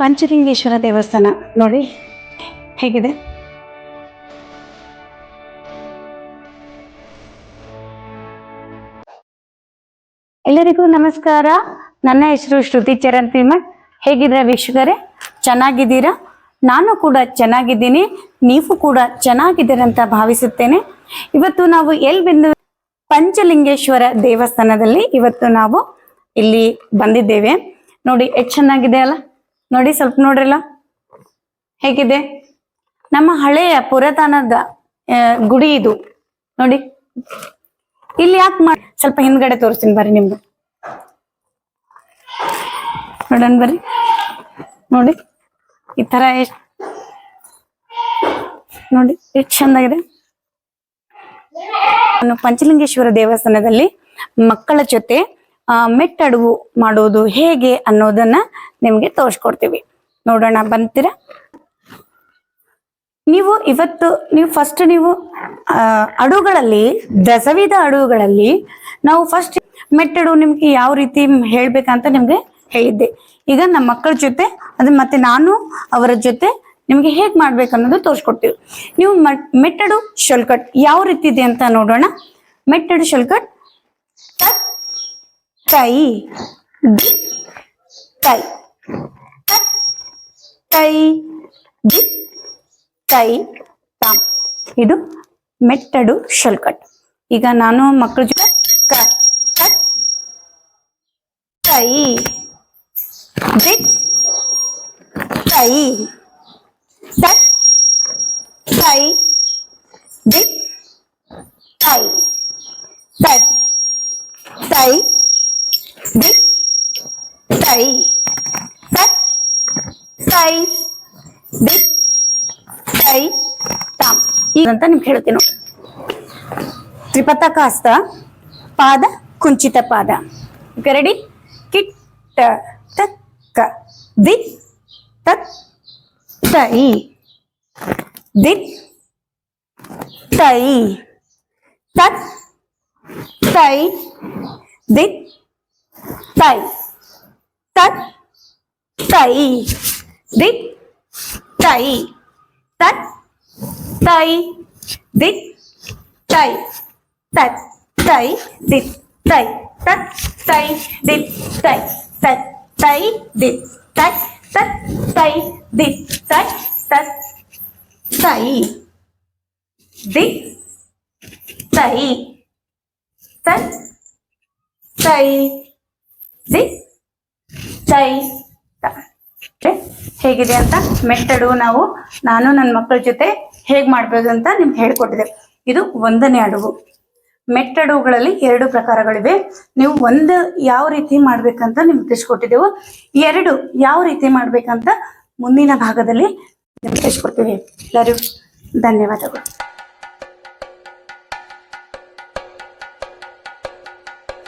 ಪಂಚಲಿಂಗೇಶ್ವರ ದೇವಸ್ಥಾನ. ನೋಡಿ, ಹೇಗಿದೆ? ಎಲ್ಲರಿಗೂ ನಮಸ್ಕಾರ. ನನ್ನ ಹೆಸರು ಶ್ರುತಿ ಚರಣ್ ತಿಮ್ಮಟ್ ಹೇಗಿದ್ದೀರಾ ವೀಕ್ಷಕರೇ? ಚೆನ್ನಾಗಿದ್ದೀರಾ? ನಾನು ಕೂಡ ಚೆನ್ನಾಗಿದ್ದೀನಿ. ನೀವು ಕೂಡ ಚೆನ್ನಾಗಿದ್ದೀರಂತ ಭಾವಿಸುತ್ತೇನೆ. ಇವತ್ತು ನಾವು ಎಲ್ ಬಂದು ಪಂಚಲಿಂಗೇಶ್ವರ ದೇವಸ್ಥಾನದಲ್ಲಿ ಇವತ್ತು ನಾವು ಇಲ್ಲಿ ಬಂದಿದ್ದೇವೆ. ನೋಡಿ, ಎಷ್ಟು ಚೆನ್ನಾಗಿದೆ ಅಲ್ಲ? ನೋಡಿ ಸ್ವಲ್ಪ ನೋಡ್ರಲ್ಲ? ಹೇಗಿದೆ? ನಮ್ಮ ಹಳೆಯ ಪುರಾತನದ ಗುಡಿ ಇದು. ನೋಡಿ. ಇಲ್ಲಿ ಯಾಕೆ ಮಾಡಿ ಸ್ವಲ್ಪ ಹಿಂದ್ಗಡೆ ತೋರಿಸ್ತೀನಿ ಬರ್ರಿ ನಿಮ್ಗೆ ನೋಡೋಣ ಬರ್ರಿ. ನೋಡಿ. ಈ ತರ ಎಷ್ಟ್ ನೋಡಿ, ಎಷ್ಟು ಚಂದಾಗಿದೆ. ಪಂಚಲಿಂಗೇಶ್ವರ ದೇವಸ್ಥಾನದಲ್ಲಿ ಮಕ್ಕಳ ಜೊತೆ ಮೆಟ್ಟಡುವು ಮಾಡುವುದು ಹೇಗೆ ಅನ್ನೋದನ್ನ ನಿಮ್ಗೆ ತೋರಿಸ್ಕೊಡ್ತೀವಿ. ನೋಡೋಣ, ಬಂತೀರಾ? ನೀವು ಇವತ್ತು, ನೀವು ಫಸ್ಟ್ ನೀವು ಅಡುಗಳಲ್ಲಿ ದಸವಿಧ ಅಡುಗಳಲ್ಲಿ ನಾವು ಫಸ್ಟ್ ಮೆಟ್ಟಡು ನಿಮ್ಗೆ ಯಾವ ರೀತಿ ಹೇಳ್ಬೇಕಂತ ನಿಮ್ಗೆ ಹೇಳಿದ್ದೆ. ಈಗ ನಮ್ಮ ಮಕ್ಕಳ ಜೊತೆ, ಅದು ಮತ್ತೆ ನಾನು ಅವರ ಜೊತೆ ನಿಮ್ಗೆ ಹೇಗ್ ಮಾಡ್ಬೇಕನ್ನೋದು ತೋರಿಸ್ಕೊಡ್ತೀವಿ. ನೀವು ಮೆಟ್ಟಡು ಶೊಲ್ಕಟ್ ಯಾವ ರೀತಿ ಇದೆ ಅಂತ ನೋಡೋಣ. ಮೆಟ್ಟಡು ಶೊಲ್ಕಟ್. ಕೈ ದಿ. ಕೈ ಕೈ ದಿ. ಕೈ ತಾಮ್. ಇದು ಮೆಟ್ಟಡು ಶಲ್ಕಟ್. ಈಗ ನಾನು ಮಕ್ಕಳ ಜೊತೆ ಕ, ಕೈ ದಿಕ್ ಕೈ ಕೈ ಸಟ್ ಕೈ ದಿಕ್ ಕೈ ತಾಮ್ ಈಗ ಅಂತ ನಿಮ್ಗೆ ಹೇಳ್ತೀನಿ ನೋಡಿ ತ್ರಿಪತಕ ಹಸ್ತ ಪಾದ ಕುಂಚಿತ ಪಾದ ರೆಡಿ ಕಿಟ್ಟ ತಕ್ಕ ದಿಕ್ ತಕ್ ತೈ ದಿಕ್ ತೈ ತಕ್ ತೈ ದಿಕ್ ತೈ ತಕ್ ತೈ ದಿಕ್ ತೈ ತತ್ ತೈ ದಿಕ್ ತೈ தத்தை தி தை தத்தை தி தை தத்தை தி தை தத்தை தி தை தத்தை தி தை தத்தை தி தை தத்தை தி தை தத்தை தி ತ ಹೇಗಿದೆ ಅಂತ ಮೆಟ್ಟಡು ನಾವು, ನಾನು ನನ್ನ ಮಕ್ಕಳ ಜೊತೆ ಹೇಗ್ ಮಾಡ್ಬೋದು ಅಂತ ನಿಮ್ಗೆ ಹೇಳ್ಕೊಟ್ಟಿದೆ. ಇದು ಒಂದನೇ ಅಡುಗು. ಮೆಟ್ಟಡುಗಳಲ್ಲಿ ಎರಡು ಪ್ರಕಾರಗಳಿವೆ. ನೀವು ಒಂದು ಯಾವ ರೀತಿ ಮಾಡ್ಬೇಕಂತ ನಿಮ್ಗೆ ತಿಳಿಸ್ಕೊಟ್ಟಿದ್ದೆವು. ಎರಡು ಯಾವ ರೀತಿ ಮಾಡ್ಬೇಕಂತ ಮುಂದಿನ ಭಾಗದಲ್ಲಿ ನಿಮ್ಗೆ ತಿಳಿಸ್ಕೊಡ್ತೀವಿ. ಎಲ್ಲರಿಗೂ ಧನ್ಯವಾದಗಳು.